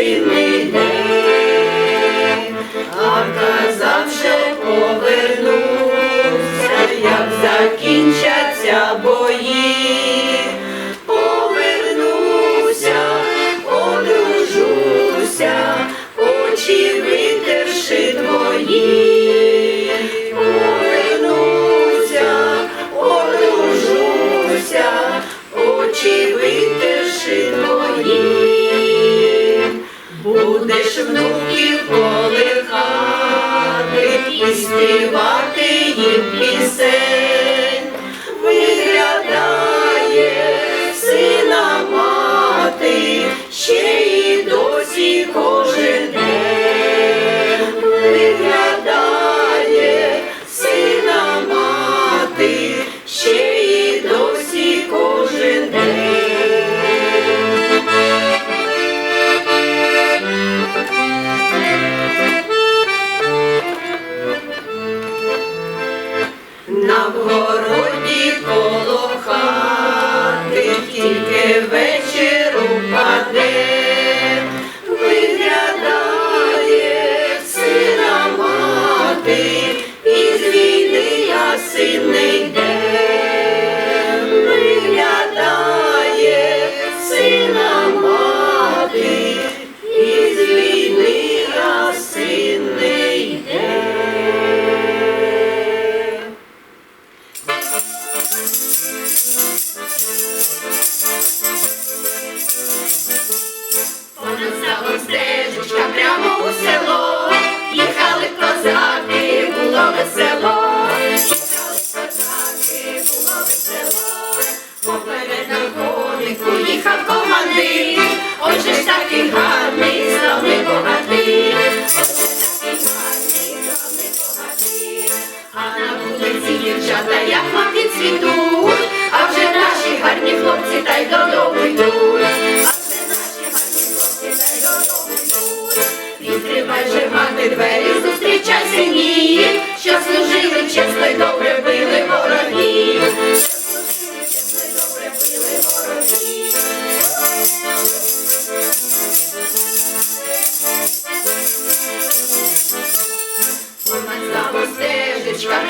цілий день, а казав, що повернув. Alcohol. завжди було весело, Читалися завжди було весело, поперед на конику їхав командир, отже ж такий гарний. is right.